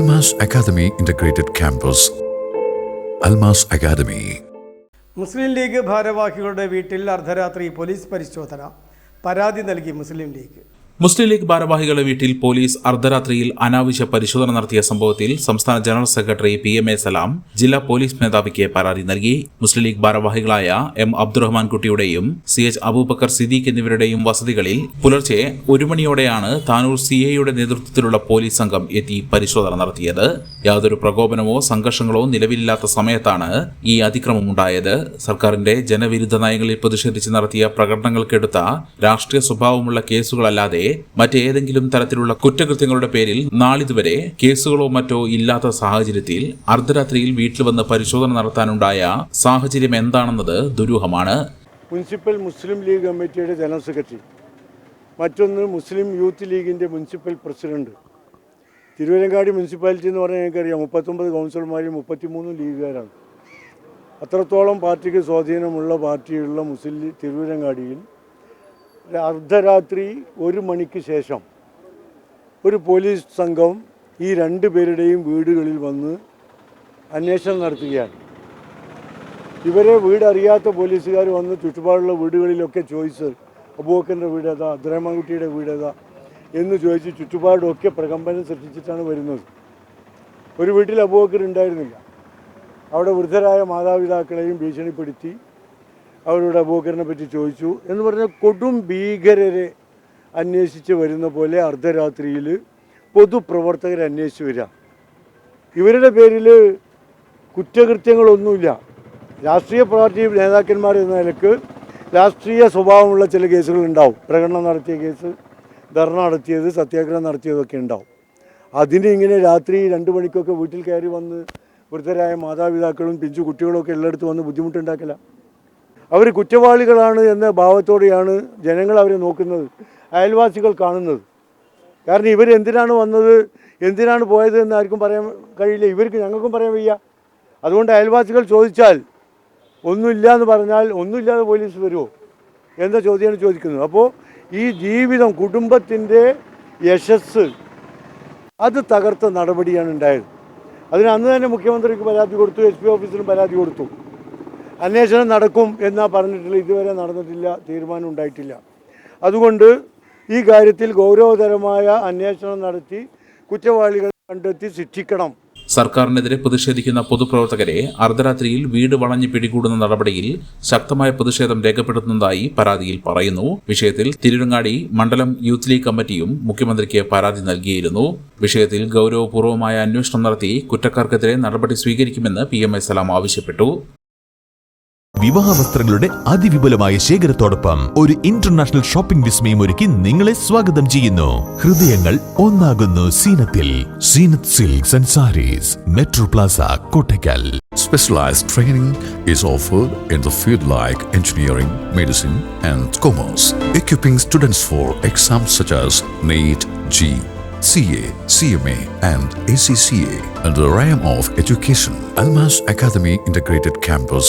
Almas academy Integrated campus Almas academy Muslim League ഭാരവാഹികളുടെ വീട്ടിൽ അർദ്ധരാത്രി പോലീസ് പരിശോധന. പരാതി നൽകി മുസ്ലിം ലീഗ്. മുസ്ലിം ലീഗ് ഭാരവാഹികളുടെ വീട്ടിൽ പോലീസ് അർദ്ധരാത്രിയിൽ അനാവശ്യ പരിശോധന നടത്തിയ സംഭവത്തിൽ സംസ്ഥാന general secretary P M A Salam ജില്ലാ പോലീസ് മേധാവിക്ക് പരാതി നൽകി. മുസ്ലിം ലീഗ് ഭാരവാഹികളായ എം അബ്ദുറഹ്മാൻ കുട്ടിയുടെയും സി എച്ച് അബൂബക്കർ സിദ്ദീഖ് എന്നിവരുടെയും വസതികളിൽ പുലർച്ചെ ഒരു മണിയോടെയാണ് താനൂർ സി എയുടെ നേതൃത്വത്തിലുള്ള പോലീസ് സംഘം എത്തി പരിശോധന നടത്തിയത്. യാതൊരു പ്രകോപനമോ സംഘർഷങ്ങളോ നിലവിലില്ലാത്ത സമയത്താണ് ഈ അതിക്രമം ഉണ്ടായത്. സർക്കാരിന്റെ ജനവിരുദ്ധ നയങ്ങളിൽ പ്രതിഷേധിച്ച് നടത്തിയ പ്രകടനങ്ങൾക്കെടുത്ത രാഷ്ട്രീയ സ്വഭാവമുള്ള കേസുകളല്ലാതെ മറ്റേതെങ്കിലും തരത്തിലുള്ള കുറ്റകൃത്യങ്ങളുടെ പേരിൽ നാളിതുവരെ കേസുകളോ മറ്റോ ഇല്ലാത്ത സാഹചര്യത്തിൽ അർദ്ധരാത്രിയിൽ വീട്ടിൽ വന്ന് പരിശോധന നടത്താനുണ്ടായ സാഹചര്യം എന്താണെന്നത് ദുരൂഹമാണ്. മുനിസിപ്പൽ മുസ്ലിം ലീഗ് കമ്മിറ്റിയുടെ ജനറൽ സെക്രട്ടറി മറ്റൊന്ന് മുസ്ലിം യൂത്ത് ലീഗിന്റെ മുനിസിപ്പൽ പ്രസിഡന്റ്. തിരുവരങ്ങാടി മുനിസിപ്പാലിറ്റി എന്ന് പറഞ്ഞാൽ എനിക്കറിയാം മുപ്പത്തൊമ്പത് കൗൺസിലർമാരും മുപ്പത്തിമൂന്ന് ലീഗുകാരാണ്. അത്രത്തോളം പാർട്ടിക്ക് സ്വാധീനമുള്ള പാർട്ടിയുള്ള മുസ്ലിം തിരുവനങ്കാടിയിൽ അർദ്ധരാത്രി ഒരു മണിക്ക് ശേഷം ഒരു പോലീസ് സംഘം ഈ രണ്ട് പേരുടെയും വീടുകളിൽ വന്ന് അന്വേഷണം നടത്തുകയാണ്. ഇവരെ വീടറിയാത്ത പോലീസുകാർ വന്ന് ചുറ്റുപാടുള്ള വീടുകളിലൊക്കെ ചോദിച്ച് അബൂബക്കറിന്റെ വീട് ഏതാ അബ്ദുറഹ്മാൻകുട്ടിയുടെ വീട് ഏതാ എന്ന് ചോദിച്ച് ചുറ്റുപാടൊക്കെ പ്രകമ്പനം സൃഷ്ടിച്ചിട്ടാണ് വരുന്നത്. ഒരു വീട്ടിൽ അബൂബക്കർ ഉണ്ടായിരുന്നില്ല. അവിടെ വൃദ്ധരായ മാതാപിതാക്കളെയും ഭീഷണിപ്പെടുത്തി അവരോട് അബൂബക്കറിനെ പറ്റി ചോദിച്ചു എന്ന് പറഞ്ഞാൽ കൊടും ഭീകരരെ അന്വേഷിച്ച് വരുന്ന പോലെ അർദ്ധരാത്രിയിൽ പൊതുപ്രവർത്തകരെ അന്വേഷിച്ച് വരിക. ഇവരുടെ പേരിൽ കുറ്റകൃത്യങ്ങളൊന്നുമില്ല. രാഷ്ട്രീയ പാർട്ടി നേതാക്കന്മാർ എന്ന നിലയ്ക്ക് രാഷ്ട്രീയ സ്വഭാവമുള്ള ചില കേസുകൾ ഉണ്ടാവും. പ്രകടനം നടത്തിയ കേസ് ധർണ നടത്തിയത് സത്യാഗ്രഹം നടത്തിയതൊക്കെ ഉണ്ടാവും. അതിന് ഇങ്ങനെ രാത്രി രണ്ട് മണിക്കൊക്കെ വീട്ടിൽ കയറി വന്ന് വൃദ്ധരായ മാതാപിതാക്കളും പിഞ്ചു കുട്ടികളൊക്കെ എല്ലായിടത്തും വന്ന് ബുദ്ധിമുട്ടുണ്ടാക്കില്ല അവർ കുറ്റവാളികളാണ് എന്ന ഭാവത്തോടെയാണ് ജനങ്ങൾ അവരെ നോക്കുന്നത് അയൽവാസികൾ കാണുന്നത്. കാരണം ഇവർ എന്തിനാണ് വന്നത് എന്തിനാണ് പോയത് എന്ന് ആർക്കും പറയാൻ കഴിയില്ല ഇവർക്ക് ഞങ്ങൾക്കും പറയാൻ വയ്യ. അതുകൊണ്ട് അയൽവാസികൾ ചോദിച്ചാൽ ഒന്നുമില്ല എന്ന് പറഞ്ഞാൽ ഒന്നുമില്ലാതെ പോലീസ് വരുമോ? എന്ന ചോദ്യമാണ് ചോദിക്കുന്നത്. അപ്പോൾ ഈ ജീവിതം കുടുംബത്തിന്റെ യശസ് അത് തകർത്ത നടപടിയാണ് ഉണ്ടായത്. അതിന് അന്ന് തന്നെ മുഖ്യമന്ത്രിക്ക് പരാതി കൊടുത്തു എസ് പി ഓഫീസിലും പരാതി കൊടുത്തു. അന്വേഷണം നടക്കും എന്നാ പറഞ്ഞിട്ടില്ല. ഇതുവരെ നടന്നിട്ടില്ല തീരുമാനം ഉണ്ടായിട്ടില്ല. അതുകൊണ്ട് ഈ കാര്യത്തിൽ ഗൗരവതരമായ അന്വേഷണം നടത്തി കുറ്റവാളികളെ കണ്ടെത്തി ശിക്ഷിക്കണം. സർക്കാരിനെതിരെ പ്രതിഷേധിക്കുന്ന പൊതുപ്രവർത്തകരെ അർദ്ധരാത്രിയിൽ വീട് വളഞ്ഞ് പിടികൂടുന്ന നടപടിയിൽ ശക്തമായ പ്രതിഷേധം രേഖപ്പെടുത്തുന്നതായി പരാതിയിൽ പറയുന്നു. വിഷയത്തിൽ തിരുരങ്ങാടി മണ്ഡലം യൂത്ത് ലീഗ് കമ്മിറ്റിയും മുഖ്യമന്ത്രിക്ക് പരാതി നൽകിയിരുന്നു. വിഷയത്തിൽ ഗൗരവപൂർവമായ അന്വേഷണം നടത്തി കുറ്റക്കാർക്കെതിരെ നടപടി സ്വീകരിക്കുമെന്ന് പി എം എ സലാം ആവശ്യപ്പെട്ടു. വിവാഹ വസ്ത്രങ്ങളുടെ അതിവിപുലമായ ശേഖരത്തോടൊപ്പം ഒരു ഇന്റർനാഷണൽ ഷോപ്പിംഗ് വിസ്മയം ഒരുക്കി നിങ്ങളെ സ്വാഗതം ചെയ്യുന്നു. ഹൃദയങ്ങൾ ഒന്നാകുന്നു സീനത്തിൽ. Zeenath silks and sarees metro plaza Kottakkal. Specialised training is offered in the field like engineering medicine and commerce equipping students for exam such as NEET JEE CA, CMA, and ACCA under the realm of education. Almas academy Integrated Campus,